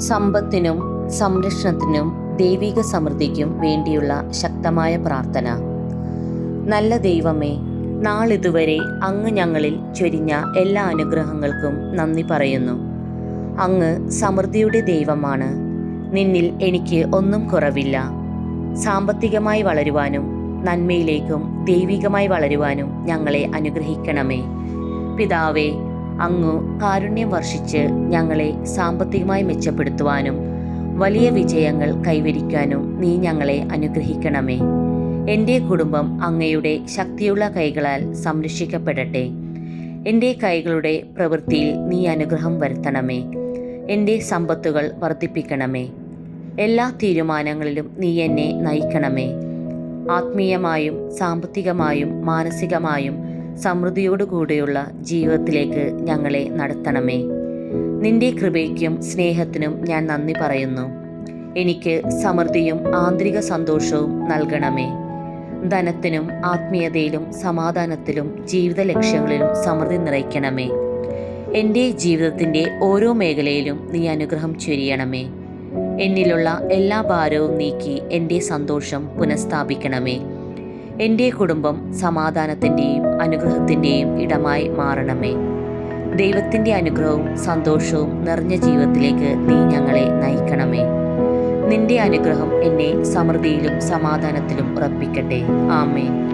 സമ്പത്തിനും സംരക്ഷണത്തിനും ദൈവിക സമൃദ്ധിക്കും വേണ്ടിയുള്ള ശക്തമായ പ്രാർത്ഥന. നല്ല ദൈവമേ നാളിതുവരെ അങ്ങ് ഞങ്ങളിൽ ചൊരിഞ്ഞ എല്ലാ അനുഗ്രഹങ്ങൾക്കും നന്ദി പറയുന്നു. അങ്ങ് സമൃദ്ധിയുടെ ദൈവമാണ്. നിന്നിൽ എനിക്ക് ഒന്നും കുറവില്ല. സാമ്പത്തികമായി വളരുവാനും നന്മയിലേക്കും ദൈവികമായി വളരുവാനും ഞങ്ങളെ അനുഗ്രഹിക്കണമേ. പിതാവേ അങ്ങു കാരുണ്യം വർഷിച്ച് ഞങ്ങളെ സാമ്പത്തികമായി മെച്ചപ്പെടുത്തുവാനും വലിയ വിജയങ്ങൾ കൈവരിക്കാനും നീ ഞങ്ങളെ അനുഗ്രഹിക്കണമേ. എന്റെ കുടുംബം അങ്ങയുടെ ശക്തിയുള്ള കൈകളാൽ സംരക്ഷിക്കപ്പെടട്ടെ. എന്റെ കൈകളുടെ പ്രവൃത്തിയിൽ നീ അനുഗ്രഹം വരുത്തണമേ. എന്റെ സമ്പത്തുകൾ വർദ്ധിപ്പിക്കണമേ. എല്ലാ തീരുമാനങ്ങളിലും നീ എന്നെ നയിക്കണമേ. ആത്മീയമായും സാമ്പത്തികമായും മാനസികമായും സമൃദ്ധിയോടുകൂടിയുള്ള ജീവിതത്തിലേക്ക് ഞങ്ങളെ നടത്തണമേ. നിന്റെ കൃപയ്ക്കും സ്നേഹത്തിനും ഞാൻ നന്ദി പറയുന്നു. എനിക്ക് സമൃദ്ധിയും ആന്തരിക സന്തോഷവും നൽകണമേ. ധനത്തിനും ആത്മീയതയിലും സമാധാനത്തിലും ജീവിത ലക്ഷ്യങ്ങളിലും സമൃദ്ധി നിറയ്ക്കണമേ. എന്റെ ജീവിതത്തിന്റെ ഓരോ മേഖലയിലും നീ അനുഗ്രഹം ചൊരിയണമേ. എന്നിലുള്ള എല്ലാ ഭാരവും നീക്കി എന്റെ സന്തോഷം പുനഃസ്ഥാപിക്കണമേ. എന്റെ കുടുംബം സമാധാനത്തിന്റെയും അനുഗ്രഹത്തിന്റെയും ഇടമായി മാറണമേ. ദൈവത്തിന്റെ അനുഗ്രഹവും സന്തോഷവും നിറഞ്ഞ ജീവിതത്തിലേക്ക് നീ ഞങ്ങളെ നയിക്കണമേ. നിന്റെ അനുഗ്രഹം എന്നെ സമൃദ്ധിയിലും സമാധാനത്തിലും ഉറപ്പിക്കട്ടെ. ആമേൻ.